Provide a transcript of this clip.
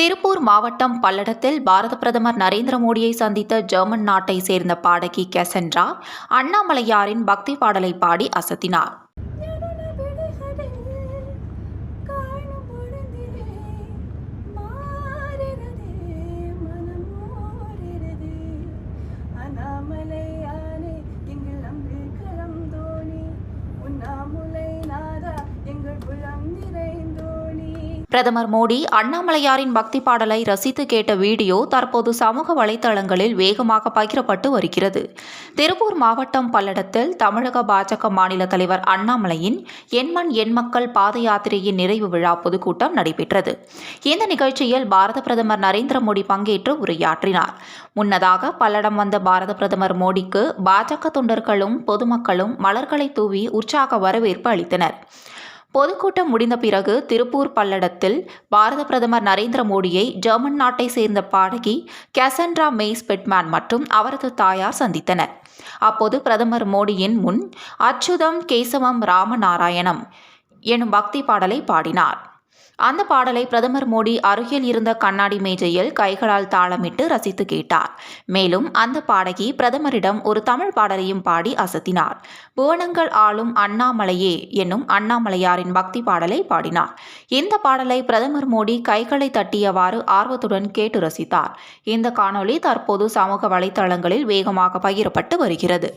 திருப்பூர் மாவட்டம் பல்லடத்தில் பாரத பிரதமர் நரேந்திர மோடியை சந்தித்த ஜெர்மன் நாட்டை சேர்ந்த பாடகி கெசென்ட்ரா அண்ணாமலையாரின் பக்தி பாடலை பாடி அசத்தினார். நிறை பிரதமர் மோடி அண்ணாமலையாரின் பக்தி பாடலை ரசித்து கேட்ட வீடியோ தற்போது சமூக வலைதளங்களில் வேகமாக பகிரப்பட்டு வருகிறது. திருப்பூர் மாவட்டம் பல்லடத்தில் தமிழக பாஜக மாநில தலைவர் அண்ணாமலையின் எண்மண் எண் மக்கள் பாத யாத்திரையின் நிறைவு விழா பொதுக்கூட்டம் நடைபெற்றது. இந்த நிகழ்ச்சியில் பாரத பிரதமர் நரேந்திர மோடி பங்கேற்று உரையாற்றினார். முன்னதாக பல்லடம் வந்த பாரத பிரதமர் மோடிக்கு பாஜக தொண்டர்களும் பொதுமக்களும் மலர்களை தூவி உற்சாக வரவேற்பு அளித்தனர். பொதுக்கூட்டம் முடிந்த பிறகு திருப்பூர் பல்லடத்தில் பாரத பிரதமர் நரேந்திர மோடியை ஜெர்மன் நாட்டை சேர்ந்த பாடகி கேசன்ட்ரா மெய்ஸ் பெட்மேன் மற்றும் அவரது தாயார் சந்தித்தனர். அப்போது பிரதமர் மோடியின் முன் அச்சுதம் கேசவம் ராமநாராயணம் எனும் பக்தி பாடலை பாடினார். அந்த பாடலை பிரதமர் மோடி அருகில் இருந்த கண்ணாடி மேஜையில் கைகளால் தாளமிட்டு ரசித்து கேட்டார். மேலும் அந்த பாடகி பிரதமரிடம் ஒரு தமிழ் பாடலையும் பாடி அசத்தினார். புவனங்கள் ஆளும் அண்ணாமலையே என்னும் அண்ணாமலையாரின் பக்தி பாடலை பாடினார். இந்த பாடலை பிரதமர் மோடி கைகளை தட்டியவாறு ஆர்வத்துடன் கேட்டு ரசித்தார். இந்த காணொளி தற்போது சமூக வலைதளங்களில் வேகமாக பகிரப்பட்டு வருகிறது.